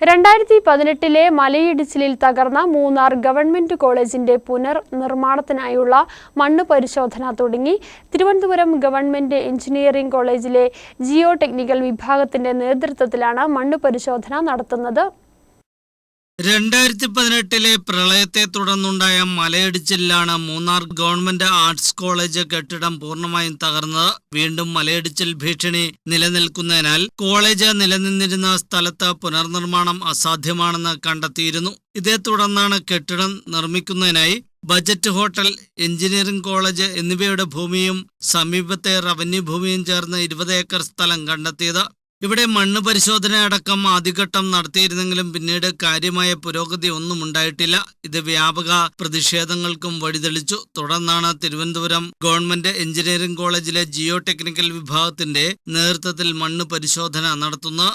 രണ്ടായിരത്തി പതിനെട്ടിലെ മലയിടിച്ചിലിൽ തകർന്ന മൂന്നാർ ഗവൺമെന്റ് കോളേജിന്റെ പുനർനിർമ്മാണത്തിനായുള്ള മണ്ണ് പരിശോധന തുടങ്ങി. തിരുവനന്തപുരം ഗവൺമെന്റ് എഞ്ചിനീയറിംഗ് കോളേജിലെ ജിയോ ടെക്നിക്കൽ വിഭാഗത്തിന്റെ നേതൃത്വത്തിലാണ് മണ്ണ് പരിശോധന നടത്തുന്നത്. രണ്ടായിരത്തി പതിനെട്ടിലെ പ്രളയത്തെ തുടർന്നുണ്ടായ മലയിടിച്ചിലാണ് മൂന്നാർ ഗവൺമെന്റ് ആർട്സ് കോളേജ് കെട്ടിടം പൂർണമായും തകർന്നത്. വീണ്ടും മലയിടിച്ചിൽ ഭീഷണി നിലനിൽക്കുന്നതിനാൽ കോളേജ് നിലനിന്നിരുന്ന സ്ഥലത്ത് പുനർനിർമ്മാണം അസാധ്യമാണെന്ന് കണ്ടെത്തിയിരുന്നു. ഇതേ തുടർന്നാണ് കെട്ടിടം നിർമ്മിക്കുന്നതിനായി ബജറ്റ് ഹോട്ടൽ എഞ്ചിനീയറിംഗ് കോളേജ് എന്നിവയുടെ ഭൂമിയും സമീപത്തെ റവന്യൂ ഭൂമിയും ചേർന്ന് ഇരുപത് ഏക്കർ സ്ഥലം കണ്ടെത്തിയത്. ഇവിടെ മണ്ണ് പരിശോധന അടക്കം ആദ്യഘട്ടം നടത്തിയിരുന്നെങ്കിലും പിന്നീട് കാര്യമായ പുരോഗതി ഒന്നും ഉണ്ടായിട്ടില്ല. ഇത് വ്യാപക പ്രതിഷേധങ്ങൾക്കും വഴിതെളിച്ചു. തുടർന്നാണ് തിരുവനന്തപുരം ഗവൺമെന്റ് എഞ്ചിനീയറിംഗ് കോളേജിലെ ജിയോ ടെക്നിക്കൽ വിഭാഗത്തിന്റെ നേതൃത്വത്തിൽ മണ്ണ് പരിശോധന നടത്തുന്നത്.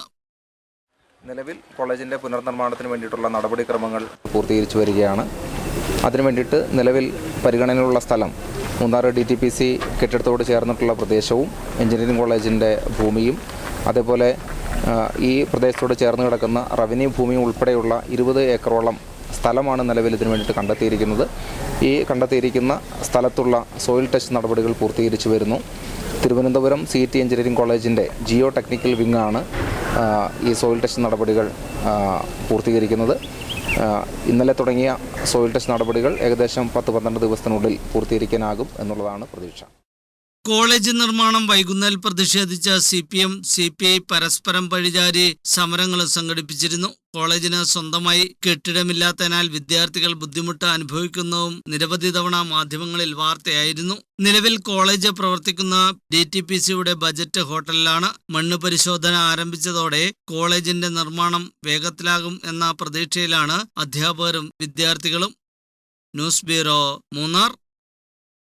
നിലവിൽ കോളേജിന്റെ പുനർനിർമ്മാണത്തിന് വേണ്ടിയിട്ടുള്ള നടപടിക്രമങ്ങൾ പൂർത്തീകരിച്ചു വരികയാണ്. അതിനു വേണ്ടിയിട്ട് നിലവിൽ പരിഗണനയിലുള്ള സ്ഥലം Munnar D T P C കെട്ടിടത്തോട് ചേർന്നിട്ടുള്ള പ്രദേശവും എഞ്ചിനീയറിംഗ് കോളേജിന്റെ ഭൂമിയും അതേപോലെ ഈ പ്രദേശത്തോട് ചേർന്ന് കിടക്കുന്ന റവന്യൂ ഭൂമി ഉൾപ്പെടെയുള്ള ഇരുപത് ഏക്കറോളം സ്ഥലമാണ് നിലവിൽ ഇതിനു വേണ്ടിയിട്ട് കണ്ടെത്തിയിരിക്കുന്നത്. ഈ കണ്ടെത്തിയിരിക്കുന്ന സ്ഥലത്തുള്ള സോയിൽ ടെസ്റ്റ് നടപടികൾ പൂർത്തീകരിച്ചു വരുന്നു. തിരുവനന്തപുരം സി ടി എഞ്ചിനീയറിംഗ് കോളേജിന്റെ ജിയോ ടെക്നിക്കൽ വിങ്ങാണ് ഈ സോയിൽ ടെസ്റ്റ് നടപടികൾ പൂർത്തീകരിക്കുന്നത്. ഇന്നലെ തുടങ്ങിയ സോയിൽ ടെസ്റ്റ് നടപടികൾ ഏകദേശം പത്ത് പന്ത്രണ്ട് ദിവസത്തിനുള്ളിൽ പൂർത്തീകരിക്കാനാകും എന്നുള്ളതാണ് പ്രതീക്ഷ. കോളേജ് നിർമ്മാണം വൈകുന്നേൽ പ്രതിഷേധിച്ച C P M C P I പരസ്പരം പഴിചാരി സമരങ്ങൾ സംഘടിപ്പിച്ചിരുന്നു. കോളേജിന് സ്വന്തമായി കെട്ടിടമില്ലാത്തതിനാൽ വിദ്യാർത്ഥികൾ ബുദ്ധിമുട്ട് അനുഭവിക്കുന്നതും നിരവധി തവണ മാധ്യമങ്ങളിൽ വാർത്തയായിരുന്നു. നിലവിൽ കോളേജ് പ്രവർത്തിക്കുന്ന ഡി ടി പി സിയുടെ ബജറ്റ് ഹോട്ടലിലാണ് മണ്ണ് പരിശോധന ആരംഭിച്ചതോടെ കോളേജിന്റെ നിർമ്മാണം വേഗത്തിലാകും എന്ന പ്രതീക്ഷയിലാണ് അധ്യാപകരും വിദ്യാർത്ഥികളും. News bureau Munnar.